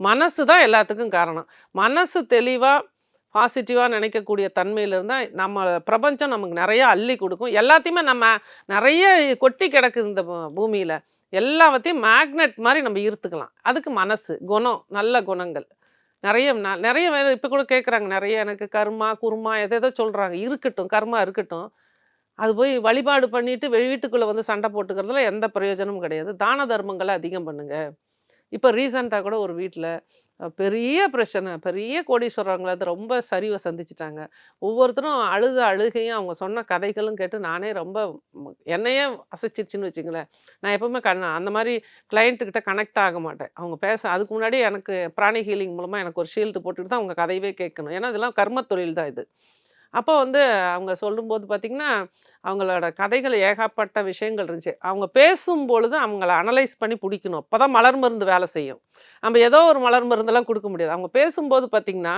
மனசு தான் எல்லாத்துக்கும் காரணம். மனசு தெளிவாக பாசிட்டிவாக நினைக்கக்கூடிய தன்மையில் இருந்தால் நம்ம பிரபஞ்சம் நமக்கு நிறையா அள்ளி கொடுக்கும். எல்லாத்தையுமே நம்ம நிறைய கொட்டி கிடக்குது இந்த பூமியில். எல்லாத்தையும் மேக்னெட் மாதிரி நம்ம ஈர்த்துக்கலாம். அதுக்கு மனசு குணம் நல்ல குணங்கள். நிறைய நிறைய இப்போ கூட கேட்குறாங்க நிறைய எனக்கு கர்மா குருமா எதை எதோ சொல்கிறாங்க இருக்கட்டும் கர்மா இருக்கட்டும். அது போய் வழிபாடு பண்ணிட்டு வெளி வீட்டுக்குள்ளே வந்து சண்டை போட்டுக்கிறதுல எந்த பிரயோஜனமும் கிடையாது. தான தர்மங்களை அதிகம் பண்ணுங்கள் இப்போ ரீசண்டாக கூட ஒரு வீட்டில் பெரிய பிரச்சனை பெரிய கோடீஸ்வரங்களை அது ரொம்ப சரிவை சந்திச்சிட்டாங்க. ஒவ்வொருத்தரும் அழுத அழுகையும் அவங்க சொன்ன கதைகளும் கேட்டு நானே ரொம்ப என்னையே அசைச்சிருச்சுன்னு வச்சுங்களேன். நான் எப்பவுமே கண்ண அந்த மாதிரி கிளைண்ட்டுக்கிட்ட கனெக்ட் ஆக மாட்டேன். அவங்க பேச அதுக்கு முன்னாடி எனக்கு பிராணி ஹீலிங் மூலமாக எனக்கு ஒரு ஷீல்டு போட்டுட்டு தான் அவங்க கதையவே கேட்கணும். ஏன்னா இதெல்லாம் கர்ம தொழில் தான் இது. அப்போ வந்து அவங்க சொல்லும்போது பார்த்திங்கன்னா அவங்களோட கதைகள் ஏகப்பட்ட விஷயங்கள் இருந்துச்சு. அவங்க பேசும் பொழுது அவங்கள அனலைஸ் பண்ணி பிடிக்கணும். அப்போ தான் மலர் மருந்து வேலை செய்யும். நம்ம ஏதோ ஒரு மலர் மருந்தெல்லாம் கொடுக்க முடியாது. அவங்க பேசும்போது பார்த்திங்கன்னா